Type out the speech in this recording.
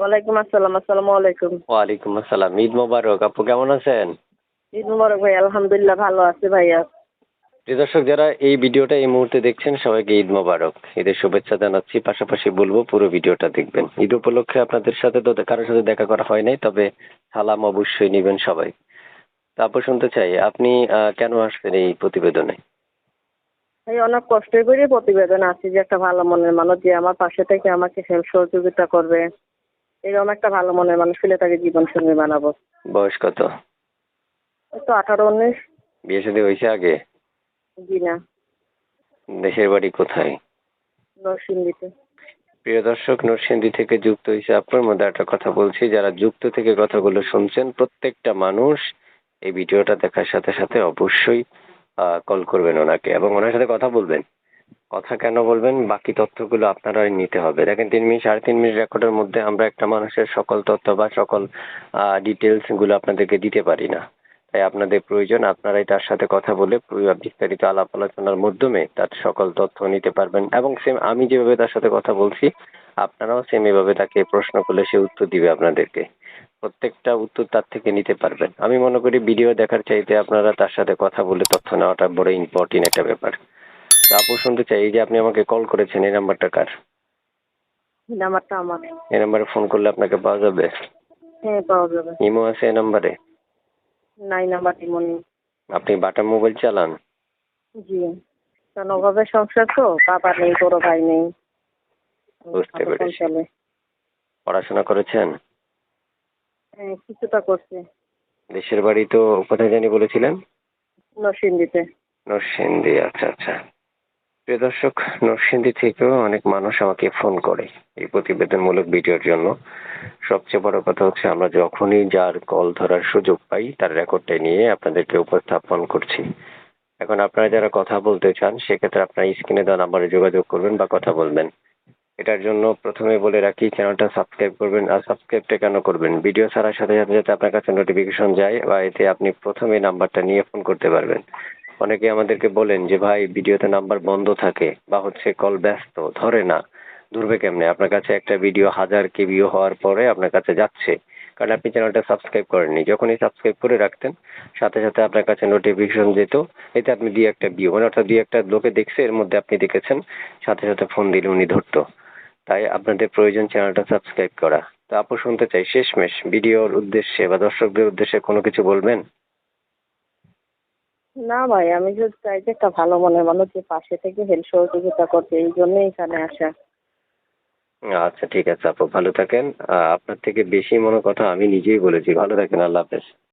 ওয়ালাইকুম আসসালাম আসসালামু আলাইকুম। ওয়ালাইকুম আসসালাম ঈদ মোবারক আপু কেমন আছেন? ঈদ মুবারক ভাই আলহামদুলিল্লাহ ভালো আছি ভাইয়া। প্রিয় দর্শক যারা এই ভিডিওটা এই মুহূর্তে দেখছেন সবাইকে ঈদ মোবারক। ঈদের শুভেচ্ছা জানাচ্ছি পাশাপাশি বলব পুরো ভিডিওটা দেখবেন। ঈদ উপলক্ষে আপনাদের সাথে তো কারোর সাথে দেখা করা হয় নাই তবে সালাম অবশ্যই নেবেন সবাই। তারপর শুনতে চাই আপনি কেন আসছেন এই প্রতিবেদনে? ভাই অনেক কষ্ট করে প্রতিবেদন আছি যে একটা ভালো মনের মানুষ যে আমার পাশে থেকে আমাকে সহযোগিতা করবে। এরকম একটা ভালো মনের মানুষ পেলে তাকে জীবন সঙ্গী বানাবো। বয়স কত? এই তো আঠারো উনিশ। বিয়ে শাদী হয়েছে আগে? জি না। দেশের বাড়ি কোথায়? নরসিংদীতে। প্রিয় দর্শক নরসিংদী থেকে যুক্ত হয়েছে আপনার মধ্যে একটা কথা বলছি। যারা যুক্ত থেকে কথাগুলো শুনছেন প্রত্যেকটা মানুষ এই ভিডিওটা দেখার সাথে সাথে অবশ্যই কল করবেন ওনাকে এবং ওনার সাথে কথা বলবেন। কথা কেন বলবেন? বাকি তথ্যগুলো আপনারাই নিতে হবে। দেখেন, তিন মিনিট, সাড়ে তিন মিনিট রেকর্ডের মধ্যে আমরা একটা মানুষের সকল তথ্য বা সকল ডিটেলসগুলো আপনাদেরকে দিতে পারি না। তাই আপনাদের প্রয়োজন, আপনারাই তার সাথে কথা বলে বিস্তারিত আলাপ আলোচনার মাধ্যমে তার সকল তথ্য নিতে পারবেন এবং সেম আমি যেভাবে তার সাথে কথা বলছি, আপনারাও সেম এভাবে তাকে প্রশ্ন করলে সে উত্তর দিবে আপনাদেরকে। প্রত্যেকটা উত্তর তার থেকে নিতে পারবেন। আমি মনে করি ভিডিও দেখার চাইতে আপনারা তার সাথে কথা বলে তথ্য নেওয়াটা বড় ইম্পর্টেন্ট একটা ব্যাপার। আপু শুনতে চাই এই যে আপনি আমাকে কল করেছেন এই নাম্বারটা কার? এই নাম্বারটা আমার। এই নাম্বারে ফোন করলে আপনাকে পাওয়া যাবে? হ্যাঁ পাওয়া যাবে। ইমো আছে এই নাম্বারে নাই নাম্বারটি মনে আপনি বাটা মোবাইল চালান? জি। কারণ অভাবে সংসার তো বাবা নেই বড় ভাই নেই। বুঝতে পেরেছি। চলে। পড়াশোনা করেছেন? হ্যাঁ কিছুটা করছে। দেশের বাড়ি তো কোথায় জানি বলেছিলেন? নরসিংদীতে। নরসিংদী আচ্ছা আচ্ছা। প্রিয় দর্শক, নরসিংদী থেকেও অনেক মানুষ আমাকে ফোন করে এই প্রতিবেদনমূলক ভিডিওর জন্য। সবচেয়ে বড় কথা হচ্ছে, আমরা যখনই যার কল ধরার সুযোগ পাই, তার রেকর্ডটা নিয়ে আপনাদেরকে উপস্থাপন করছি। এখন আপনারা যারা কথা বলতে চান, সেক্ষেত্রে আপনারা স্ক্রিনে দেওয়া নাম্বারে যোগাযোগ করবেন বা কথা বলবেন। এটার জন্য প্রথমে বলে রাখি, চ্যানেলটা সাবস্ক্রাইব করবেন, আর সাবস্ক্রাইবটা কেন করবেন? ভিডিও ছাড়ার সাথে সাথে যাতে আপনার কাছে নোটিফিকেশন যায়, বা এতে আপনি প্রথমে নাম্বারটা নিয়ে ফোন করতে পারবেন। অনেকে আমাদেরকে বলেন যে, ভাই, ভিডিওতে নাম্বার বন্ধ থাকে বা হচ্ছে কল ব্যস্ত, ধরে না। ধরবে কেমনে? আপনার কাছে একটা ভিডিও হাজার কে ভিউ হওয়ার পরে আপনার কাছে যাচ্ছে। কারণ আপনি চ্যানেলটা সাবস্ক্রাইব করেননি। যখনই সাবস্ক্রাইব করে রাখতেন, সাথে সাথে আপনার কাছে নোটিফিকেশন যেত, এতে আপনি দুই একটা ভিউ মানে অর্থাৎ দুই একটা লোকে দেখছে, এর মধ্যে আপনি দেখেছেন, সাথে সাথে ফোন দিলে উনি ধরতো। তাই আপনাদের প্রয়োজন চ্যানেলটা সাবস্ক্রাইব করা। তো আপু, শুনতে চাই, শেষমেশ ভিডিওর উদ্দেশ্যে বা দর্শকদের উদ্দেশ্যে কোনো কিছু বলবেন? না ভাই, আমি যে চাই যে একটা ভালো মনের মানুষ যে পাশে থেকে হেল্প সহযোগিতা করবে এই জন্যই এখানে আসা। আচ্ছা ঠিক আছে আপু, ভালো থাকেন। আপনার থেকে বেশি মনে কথা আমি নিজেই বলেছি। ভালো থাকেন, আল্লাহ হাফেজ।